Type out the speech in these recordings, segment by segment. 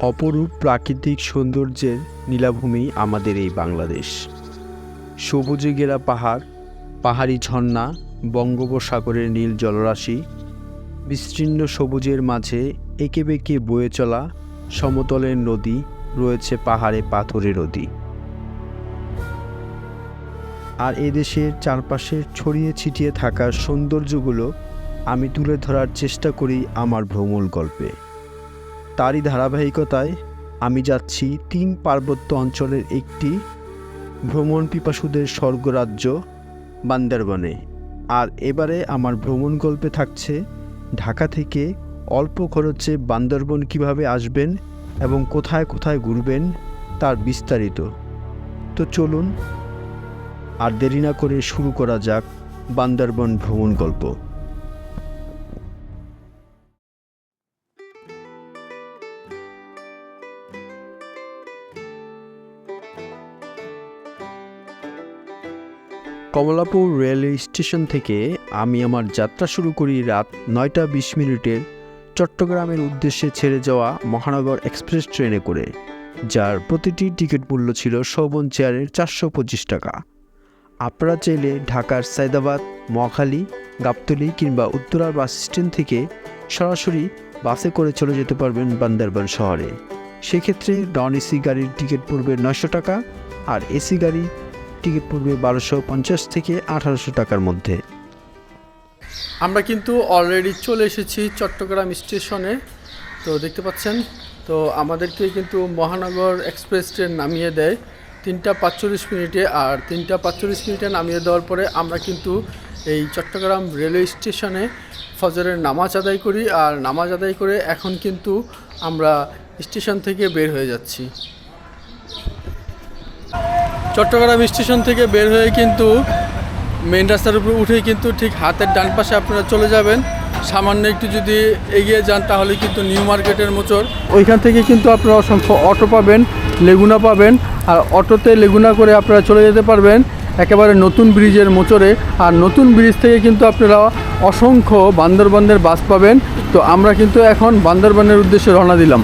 অপরূপ প্রাকৃতিক সৌন্দর্যের নীলাভূমি আমাদের এই বাংলাদেশ। সবুজে ঘেরা পাহাড়, পাহাড়ি ঝর্ণা, বঙ্গোপসাগরের নীল জলরাশি, বিস্তীর্ণ সবুজের মাঝে এঁকে বেঁকে বয়ে চলা সমতলের নদী, রয়েছে পাহাড়ে পাথরের নদী আর এদেশের চারপাশে ছড়িয়ে ছিটিয়ে থাকা সৌন্দর্যগুলো আমি তুলে ধরার চেষ্টা করি আমার ভ্রমণ গল্পে। তারই ধারাবাহিকতায় আমি যাচ্ছি তিন পার্বত্য অঞ্চলের একটি ভ্রমণ পিপাসুদের স্বর্গরাজ্য বান্দরবনে। আর এবারে আমার ভ্রমণ গল্পে থাকছে ঢাকা থেকে অল্প খরচে বান্দরবন কীভাবে আসবেন এবং কোথায় কোথায় ঘুরবেন তার বিস্তারিত। তো চলুন, আর দেরি না করে শুরু করা যাক বান্দরবন ভ্রমণ গল্প। কমলাপুর রেলওয়ে স্টেশন থেকে আমি আমার যাত্রা শুরু করি রাত নয়টা বিশ মিনিটের চট্টগ্রামের উদ্দেশ্যে ছেড়ে যাওয়া মহানগর এক্সপ্রেস ট্রেনে করে, যার প্রতিটি টিকিট মূল্য ছিল শোভন চেয়ারের চারশো পঁচিশ টাকা। আপনারা চাইলে ঢাকার সায়দাবাদ, মহাখালী, গাবতলী কিংবা উত্তরার বাস স্ট্যান্ড থেকে সরাসরি বাসে করে চলে যেতে পারবেন বান্দরবান শহরে। সেক্ষেত্রে নন এসি গাড়ির টিকিট পড়বে নয়শো টাকা আর এসি গাড়ি টিকিট পড়বে বারোশো পঞ্চাশ থেকে আঠারোশো টাকার মধ্যে। আমরা কিন্তু অলরেডি চলে এসেছি চট্টগ্রাম স্টেশনে। তো দেখতে পাচ্ছেন, তো আমাদেরকে কিন্তু মহানগর এক্সপ্রেস ট্রেন নামিয়ে দেয় তিনটা পাঁচচল্লিশ মিনিটে। আর তিনটা পাঁচচল্লিশ মিনিটে নামিয়ে দেওয়ার পরে আমরা কিন্তু এই চট্টগ্রাম রেলওয়ে স্টেশনে ফজরের নামাজ আদায় করি। আর নামাজ আদায় করে এখন কিন্তু আমরা স্টেশন থেকে বের হয়ে যাচ্ছি। চট্টগ্রাম স্টেশন থেকে বের হয়ে কিন্তু মেন রাস্তার উপরে উঠেই কিন্তু ঠিক হাতের ডান পাশে আপনারা চলে যাবেন। সামান্য একটু যদি এগিয়ে যান তাহলে কিন্তু নিউ মার্কেটের মোচর। ওইখান থেকে কিন্তু আপনারা অসংখ্য অটো পাবেন, লেগুনা পাবেন, আর অটোতে লেগুনা করে আপনারা চলে যেতে পারবেন একেবারে নতুন ব্রিজের মোচরে। আর নতুন ব্রিজ থেকে কিন্তু আপনারা অসংখ্য বান্দরবানের বাস পাবেন। তো আমরা কিন্তু এখন বান্দরবানের উদ্দেশ্যে রওনা দিলাম।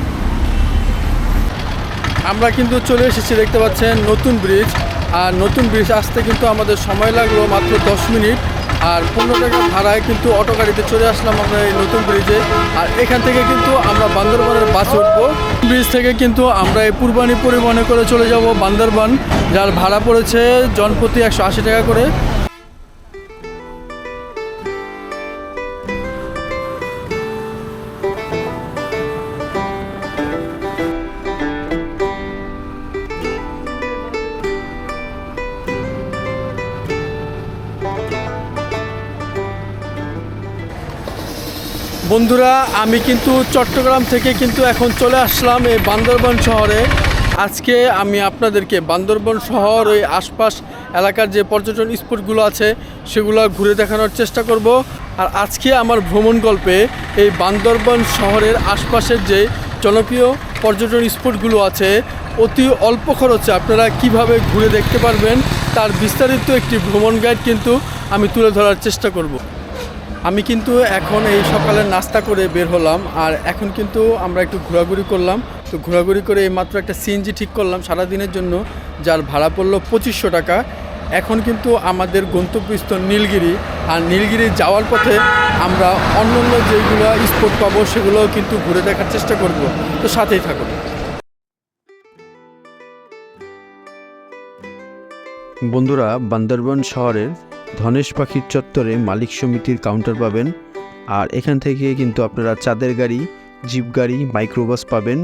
আমরা কিন্তু চলে এসেছি, দেখতে পাচ্ছেন নতুন ব্রিজ। আর নতুন ব্রিজ আসতে কিন্তু আমাদের সময় লাগল মাত্র দশ মিনিট। আর পনেরো টাকা ভাড়ায় কিন্তু অটো গাড়িতে চলে আসলাম আমরা এই নতুন ব্রিজে। আর এখান থেকে কিন্তু আমরা বান্দরবানের বাস উঠবো। ব্রিজ থেকে কিন্তু আমরা এই পূর্বানি পরিবহনে করে চলে যাব বান্দরবান। যার ভাড়া পড়েছে জনপ্রতি একশো আশি টাকা করে। বন্ধুরা, আমি কিন্তু চট্টগ্রাম থেকে কিন্তু এখন চলে আসলাম এই বান্দরবান শহরে। আজকে আমি আপনাদেরকে বান্দরবান শহর, ওই আশপাশ এলাকার যে পর্যটন স্পটগুলো আছে, সেগুলো ঘুরে দেখানোর চেষ্টা করব। আর আজকে আমার ভ্রমণ গল্পে এই বান্দরবান শহরের আশপাশের যে জনপ্রিয় পর্যটন স্পটগুলো আছে, অতি অল্প খরচে আপনারা কীভাবে ঘুরে দেখতে পারবেন, তার বিস্তারিত একটি ভ্রমণ গাইড কিন্তু আমি তুলে ধরার চেষ্টা করব। আমি কিন্তু এখন এই সকালে নাস্তা করে বের হলাম, আর এখন কিন্তু আমরা একটু ঘোরাঘুরি করলাম। তো ঘোরাঘুরি করে এই মাত্র একটা সিএনজি ঠিক করলাম সারা দিনের জন্য, যার ভাড়া পড়ল পঁচিশশো টাকা। এখন কিন্তু আমাদের গন্তব্যস্থল নীলগিরি, আর নীলগিরি যাওয়ার পথে আমরা অন্য অন্য যেগুলো স্পট পাবো সেগুলোও কিন্তু ঘুরে দেখার চেষ্টা করব। তো সাথেই থাকুন। বন্ধুরা, বান্দরবান শহরের ধনেশ পাখির চত্বরে মালিক সমিতির কাউন্টার পাবেন, আর এখান থেকে কিন্তু আপনারা চাঁদের গাড়ি, জিপ গাড়ি, মাইক্রোবাস পাবেন,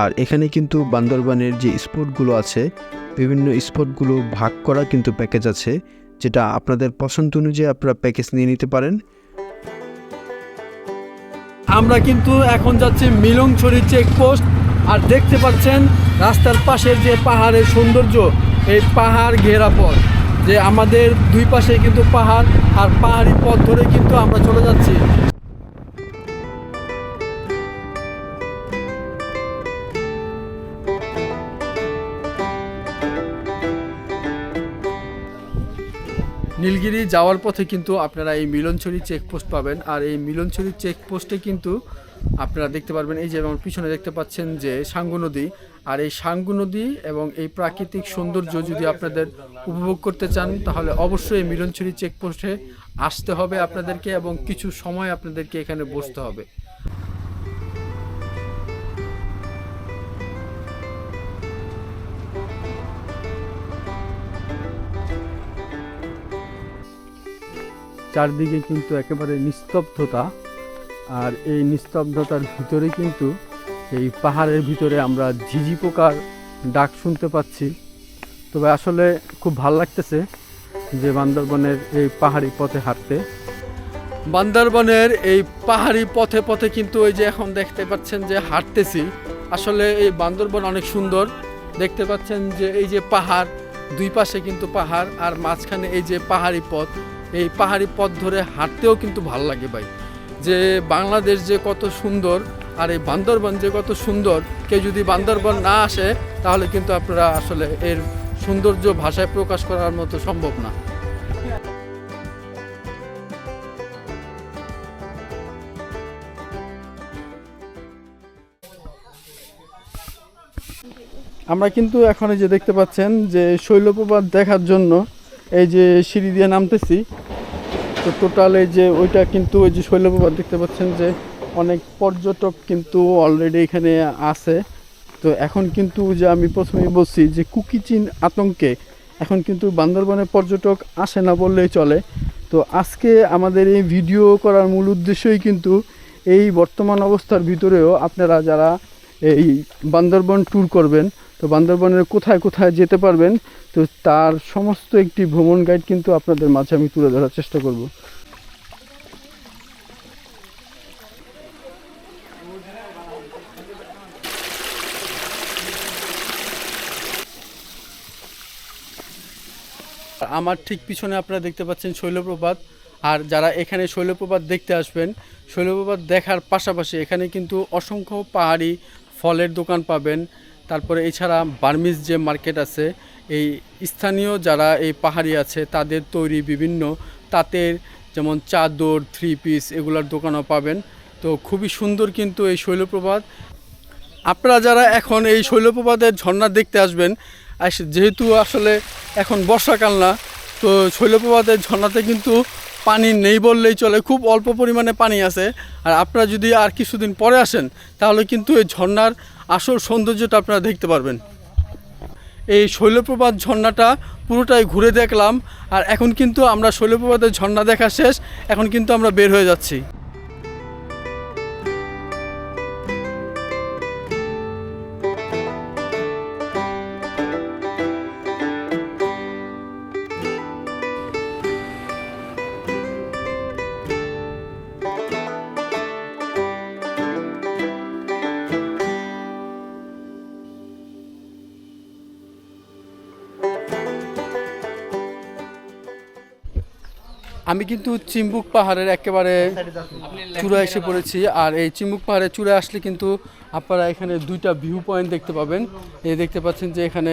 আর এখানে কিন্তু বান্দরবানের যে স্পটগুলো আছে, বিভিন্ন স্পটগুলো ভাগ করা কিন্তু প্যাকেজ আছে, যেটা আপনাদের পছন্দ অনুযায়ী আপনারা প্যাকেজ নিয়ে নিতে পারেন। আমরা কিন্তু এখন যাচ্ছি মিলংছড়ি চেকপোস্ট আর দেখতে পাচ্ছেন রাস্তার পাশের যে পাহাড়ের সৌন্দর্য, এই পাহাড় ঘেরা পথ। যে আমাদের দুই পাশে কিন্তু পাহাড় আর পাহাড়ি পথ ধরে কিন্তু আমরা চলে যাচ্ছি। নীলগিরি যাওয়ার পথে কিন্তু আপনারা এই মিলনছড়ি চেকপোস্ট পাবেন। আর এই মিলনছড়ি চেকপোস্টে কিন্তু আপনারা দেখতে পারবেন, এই যে আমার পিছনে দেখতে পাচ্ছেন যে সাঙ্গু নদী। আর এই সাঙ্গু নদী এবং এই প্রাকৃতিক সৌন্দর্য যদি আপনাদের উপভোগ করতে চান, তাহলে অবশ্যই এই মিলনছড়ি চেকপোস্টে আসতে হবে আপনাদেরকে এবং কিছু সময় আপনাদেরকে এখানে বসতে হবে। চারদিকে কিন্তু একেবারে নিস্তব্ধতা আর এই নিস্তব্ধতার ভিতরে কিন্তু এই পাহাড়ের ভিতরে আমরা ঝিঝি পোকার ডাক শুনতে পাচ্ছি। তবে আসলে খুব ভালো লাগতেছে যে বান্দরবনের এই পাহাড়ি পথে হাঁটতে। বান্দরবনের এই পাহাড়ি পথে পথে কিন্তু ওই যে এখন দেখতে পাচ্ছেন যে হাঁটতেছি। আসলে এই বান্দরবন অনেক সুন্দর। দেখতে পাচ্ছেন যে এই যে পাহাড়, দুই পাশে কিন্তু পাহাড় আর মাঝখানে এই যে পাহাড়ি পথ। এই পাহাড়ি পথ ধরে হাঁটতেও কিন্তু ভালো লাগে ভাই। যে বাংলাদেশ যে কত সুন্দর আর এই বান্দরবন যে কত সুন্দর, কেউ যদি বান্দরবন না আসে, তাহলে কিন্তু আপনারা আসলে এর সৌন্দর্য ভাষায় প্রকাশ করার মতো সম্ভব না। আমরা কিন্তু এখন এই যে দেখতে পাচ্ছেন যে শৈলপ্রপাত দেখার জন্য এই যে সিঁড়ি দিয়ে নামতেছি, তো টোটাল এই যে ওইটা কিন্তু ওই যে শৈলপ্রপাত দেখতে পাচ্ছেন যে অনেক পর্যটক কিন্তু অলরেডি এখানে আছে। তো এখন কিন্তু যে আমি প্রথমেই বলছি যে কুকিচিন আতঙ্কে এখন কিন্তু বান্দরবনে পর্যটক আসে না বললেই চলে। তো আজকে আমাদের এই ভিডিও করার মূল উদ্দেশ্যই কিন্তু এই বর্তমান অবস্থার ভিতরেও আপনারা যারা এই বান্দরবন ট্যুর করবেন, তো বান্দরবনের কোথায় কোথায় যেতে পারবেন, তো তার সমস্ত একটি ভ্রমণ গাইড কিন্তু আপনাদের মাঝে আমি তুলে ধরার চেষ্টা করব। আমার ঠিক পিছনে আপনারা দেখতে পাচ্ছেন শৈলপ্রপাত, আর যারা এখানে শৈলপ্রপাত দেখতে আসবেন, শৈলপ্রপাত দেখার পাশাপাশি এখানে কিন্তু অসংখ্য পাহাড়ি ফলের দোকান পাবেন। তারপরে এছাড়া বার্মিজ যে মার্কেট আছে, এই স্থানীয় যারা এই পাহাড়ি আছে, তাদের তৈরি বিভিন্ন তাঁতের যেমন চাদর থ্রি পিস এগুলোর দোকানও পাবেন। তো খুবই সুন্দর কিন্তু এই শৈলপ্রপাত। আপনারা যারা এখন এই শৈলপ্রপাতের ঝর্ণা দেখতে আসবেন, আস- যেহেতু আসলে এখন বর্ষাকাল না, তো শৈলপ্রপাতের ঝর্ণাতে কিন্তু পানি নেই বললেই চলে, খুব অল্প পরিমাণে পানি আছে। আর আপনারা যদি আর কিছুদিন পরে আসেন, তাহলে কিন্তু এই ঝর্ণার আসল সৌন্দর্যটা আপনারা দেখতে পারবেন। এই শৈলপ্রপাত ঝর্ণাটা পুরোটাই ঘুরে দেখলাম, আর এখন কিন্তু আমরা শৈলপ্রপাতের ঝর্ণা দেখা শেষ, এখন কিন্তু আমরা বের হয়ে যাচ্ছি। আমি কিন্তু চিম্বুক পাহাড়ের একেবারে চূড়া এসে পড়েছি, আর এই চিম্বুক পাহাড়ের চূড়ায় আসলে কিন্তু আপনারা এখানে দুইটা ভিউ পয়েন্ট দেখতে পাবেন। এই দেখতে পাচ্ছেন যে এখানে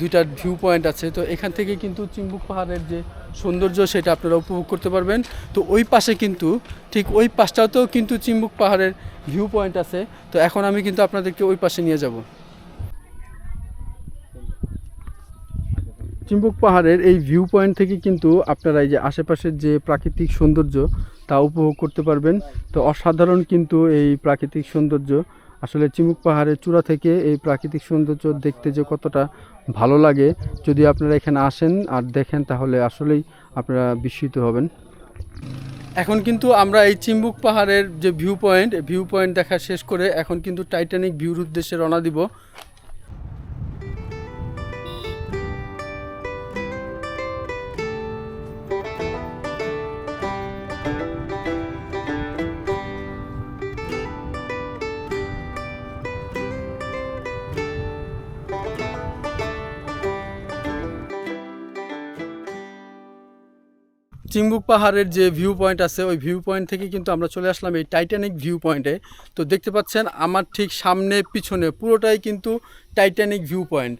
দুইটা ভিউ পয়েন্ট আছে। তো এখান থেকে কিন্তু চিম্বুক পাহাড়ের যে সৌন্দর্য সেটা আপনারা উপভোগ করতে পারবেন। তো ওই পাশে কিন্তু, ঠিক ওই পাশটাতেও কিন্তু চিম্বুক পাহাড়ের ভিউ পয়েন্ট আছে। তো এখন আমি কিন্তু আপনাদেরকে ওই পাশে নিয়ে যাব। চিম্বুক পাহাড়ের এই ভিউ পয়েন্ট থেকে কিন্তু আপনারা এই যে আশেপাশের যে প্রাকৃতিক সৌন্দর্য, তা উপভোগ করতে পারবেন। তো অসাধারণ কিন্তু এই প্রাকৃতিক সৌন্দর্য। আসলে চিম্বুক পাহাড়ের চূড়া থেকে এই প্রাকৃতিক সৌন্দর্য দেখতে যে কতটা ভালো লাগে, যদি আপনারা এখানে আসেন আর দেখেন, তাহলে আসলেই আপনারা বিস্মিত হবেন। এখন কিন্তু আমরা এই চিম্বুক পাহাড়ের যে ভিউ পয়েন্ট ভিউ পয়েন্ট দেখা শেষ করে এখন কিন্তু টাইটানিক ভিউর উদ্দেশ্যে রওনা দিব। চিম্বুক পাহাড়ের যে ভিউ পয়েন্ট আছে, ওই ভিউ পয়েন্ট থেকে কিন্তু আমরা চলে আসলাম এই টাইটানিক ভিউ পয়েন্টে তো দেখতে পাচ্ছেন, আমার ঠিক সামনে, পিছনে, পুরোটাই কিন্তু টাইটানিক ভিউ পয়েন্ট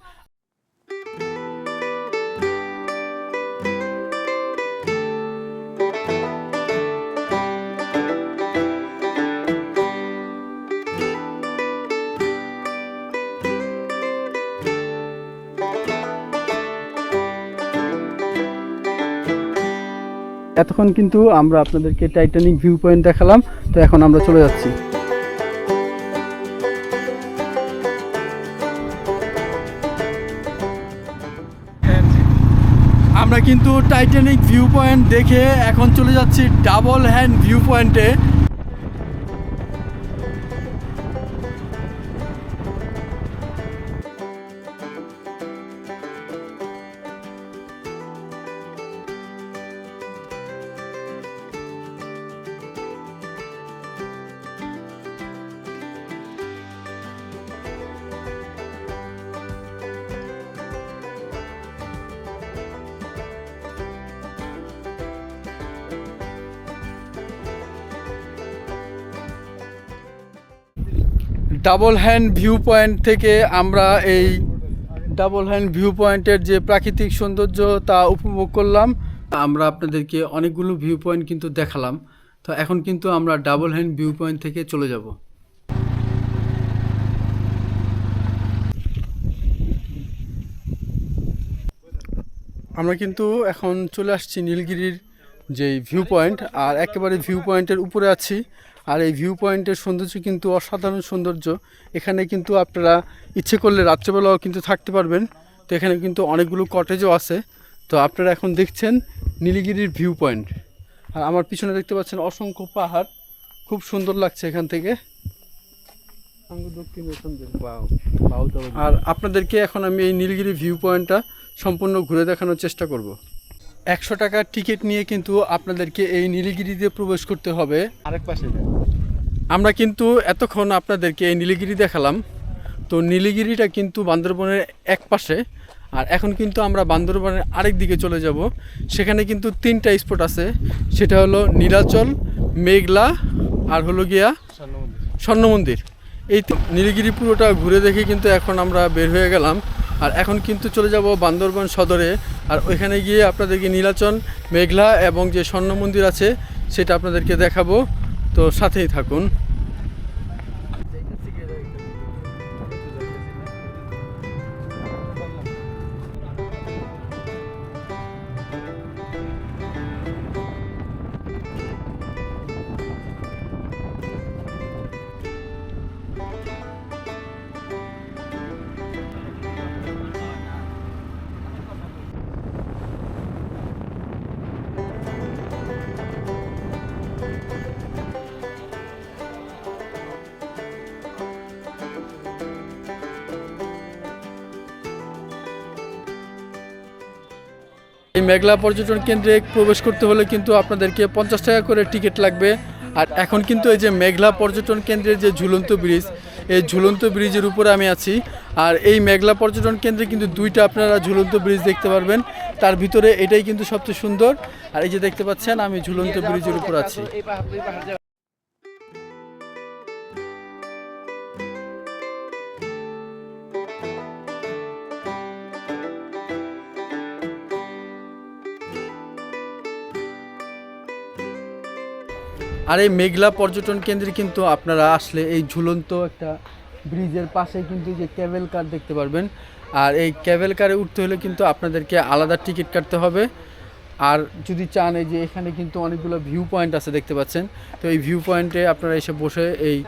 এতক্ষণ কিন্তু আমরা আপনাদেরকে টাইটানিক ভিউ পয়েন্ট দেখালাম, তো এখন আমরা চলে যাচ্ছি। আমরা কিন্তু টাইটানিক ভিউ পয়েন্ট দেখে এখন চলে যাচ্ছি ডাবল হ্যান্ড ভিউ পয়েন্টে ডাবল হ্যান্ড ভিউ পয়েন্ট থেকে আমরা এই ডাবল হ্যান্ড ভিউ পয়েন্টের যে প্রাকৃতিক সৌন্দর্য তা উপভোগ করলাম। আমরা আপনাদেরকে অনেকগুলো ভিউ পয়েন্ট কিন্তু দেখালাম। তো এখন কিন্তু আমরা ডাবল হ্যান্ড ভিউ পয়েন্ট থেকে চলে যাব। আমরা কিন্তু এখন চলে আসছি নীলগিরির যে ভিউ পয়েন্ট আর একেবারে ভিউ পয়েন্টের উপরে আছি। আর এই ভিউ পয়েন্টের সৌন্দর্য কিন্তু অসাধারণ সৌন্দর্য। এখানে কিন্তু আপনারা ইচ্ছে করলে রাত্রেবেলাও কিন্তু থাকতে পারবেন। তো এখানে কিন্তু অনেকগুলো কটেজও আছে। তো আপনারা এখন দেখছেন নীলগিরির ভিউ পয়েন্ট আর আমার পিছনে দেখতে পাচ্ছেন অসংখ্য পাহাড়। খুব সুন্দর লাগছে এখান থেকে। আর আপনাদেরকে এখন আমি এই নীলগিরি ভিউ পয়েন্টটা সম্পূর্ণ ঘুরে দেখানোর চেষ্টা করব। একশো টাকার টিকিট নিয়ে কিন্তু আপনাদেরকে এই নীলগিরিতে প্রবেশ করতে হবে। আরেক পাশে আমরা কিন্তু এতক্ষণ আপনাদেরকে এই নীলগিরি দেখালাম। তো নীলগিরিটা কিন্তু বান্দরবনের এক পাশে আর এখন কিন্তু আমরা বান্দরবনের আরেক দিকে চলে যাব। সেখানে কিন্তু তিনটা স্পট আছে। সেটা হলো নীলাচল মেঘলা আর হলো গিয়া স্বর্ণ মন্দির এই নীলগিরি পুরোটা ঘুরে দেখে কিন্তু এখন আমরা বের হয়ে গেলাম। আর এখন কিন্তু চলে যাব বান্দরবন সদরে। আর ওইখানে গিয়ে আপনাদেরকে নীলাচল, মেঘলা এবং যে স্বর্ণ মন্দির আছে, সেটা আপনাদেরকে দেখাবো। তো সাথেই থাকুন। মেঘলা পর্যটন কেন্দ্রে প্রবেশ করতে হলে কিন্তু আপনাদেরকে পঞ্চাশ টাকা করে টিকিট লাগবে। আর এখন কিন্তু এই যে মেঘলা পর্যটন কেন্দ্রের যে ঝুলন্ত ব্রিজ, এই ঝুলন্ত ব্রিজের উপরে আমি আছি। আর এই মেঘলা পর্যটন কেন্দ্রে কিন্তু দুইটা আপনারা ঝুলন্ত ব্রিজ দেখতে পারবেন। তার ভিতরে এটাই কিন্তু সবচেয়ে সুন্দর। আর এই যে দেখতে পাচ্ছেন, আমি ঝুলন্ত ব্রিজের উপর আছি। আর এই মেঘলা পর্যটন কেন্দ্রে কিন্তু আপনারা আসলে এই ঝুলন্ত একটা ব্রিজের পাশে কিন্তু যে ক্যাবেল কার দেখতে পারবেন। আর এই ক্যাবেল কারে উঠতে হলে কিন্তু আপনাদেরকে আলাদা টিকিট কাটতে হবে। আর যদি চান এই যে এখানে কিন্তু অনেকগুলো ভিউ পয়েন্ট আছে দেখতে পাচ্ছেন, তো এই ভিউ পয়েন্টে আপনারা এসে বসে এই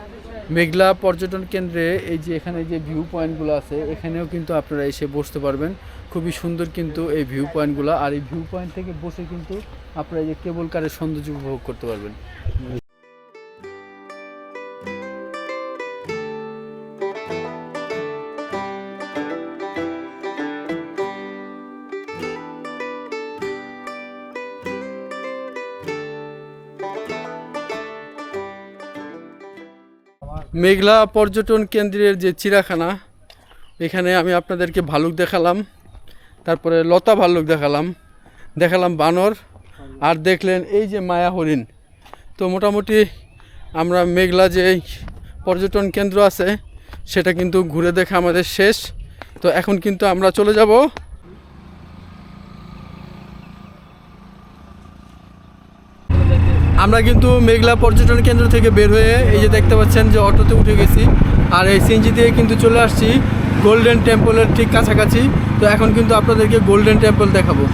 মেঘলা পর্যটন কেন্দ্রে এই যে এখানে যে ভিউ পয়েন্টগুলো আছে, এখানেও কিন্তু আপনারা এসে বসতে পারবেন। খুবই সুন্দর কিন্তু এই ভিউ পয়েন্টগুলো আর এই ভিউ পয়েন্ট থেকে বসে কিন্তু আপনারা এই যে কেবল কারের সৌন্দর্য উপভোগ করতে পারবেন। মেঘলা পর্যটন কেন্দ্রের যে চিড়াখানা এখানে আমি আপনাদেরকে ভালুক দেখালাম। তারপরে লতা ভাল্লুক দেখালাম। দেখালাম বানর। আর দেখলেন এই যে মায়া হরিণ। তো মোটামুটি আমরা মেঘলা যে পর্যটন কেন্দ্র আছে, সেটা কিন্তু ঘুরে দেখা আমাদের শেষ। তো এখন কিন্তু আমরা চলে যাব। আমরা কিন্তু মেঘলা পর্যটন কেন্দ্র থেকে বের হয়ে এই যে দেখতে পাচ্ছেন যে অটোতে উঠে গেছি। আর এই সিএনজি দিয়ে কিন্তু চলে আসছি। গোল্ডেন টেম্পলের ঠিক কাছাকাছি। তো এখন কিন্তু আপনাদেরকে গোল্ডেন টেম্পল দেখাবো।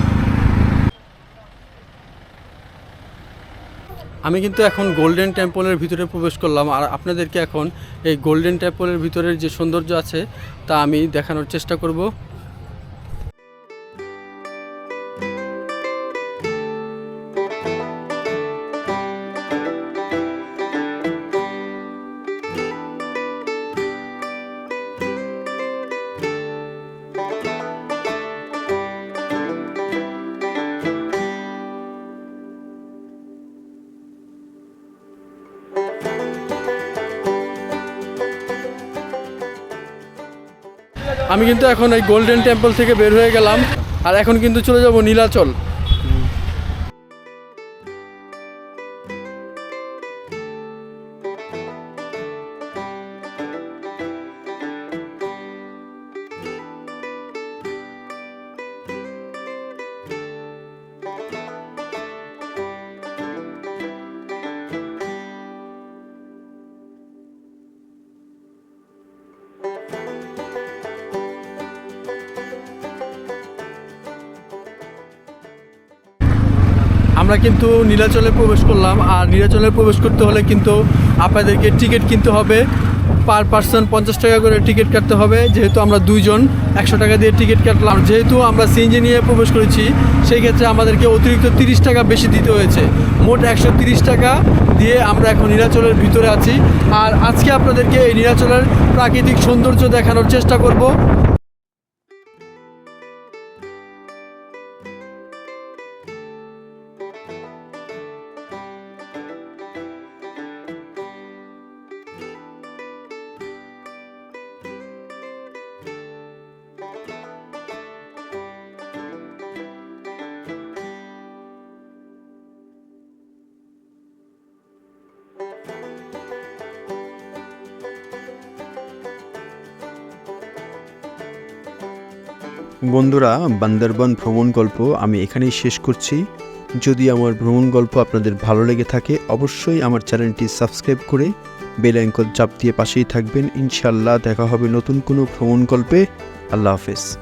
আমি কিন্তু এখন গোল্ডেন টেম্পলের ভিতরে প্রবেশ করলাম। আর আপনাদেরকে এখন এই গোল্ডেন টেম্পলের ভিতরের যে সৌন্দর্য আছে, তা আমি দেখানোর চেষ্টা করব। আমি কিন্তু এখন এই গোল্ডেন টেম্পল থেকে বের হয়ে গেলাম। আর এখন কিন্তু চলে যাব নীলাচল। আমরা কিন্তু নীলাচলে প্রবেশ করলাম, আর নীলাচলে প্রবেশ করতে হলে কিন্তু আপনাদেরকে টিকিট কিনতে হবে। পার পার্সন পঞ্চাশ টাকা করে টিকিট কাটতে হবে, যেহেতু আমরা দুইজন, একশো টাকা দিয়ে টিকিট কাটলাম। যেহেতু আমরা সিএনজি নিয়ে প্রবেশ করেছি, সেই ক্ষেত্রে আমাদেরকে অতিরিক্ত তিরিশ টাকা বেশি দিতে হয়েছে। মোট একশো তিরিশ টাকা দিয়ে আমরা এখন নীলাচলের ভিতরে আছি। আর আজকে আপনাদেরকে এই নীলাচলের প্রাকৃতিক সৌন্দর্য দেখানোর চেষ্টা করব। বন্ধুরা, বান্দরবান ভ্রমণ গল্প আমি এখানেই শেষ করছি। যদি আমার ভ্রমণ গল্প আপনাদের ভালো লেগে থাকে, অবশ্যই আমার চ্যানেলটি সাবস্ক্রাইব করে বেল আইকন চাপ দিয়ে পাশেই থাকবেন। ইনশাল্লাহ দেখা হবে নতুন কোনো ভ্রমণ গল্পে। আল্লাহ হাফেজ।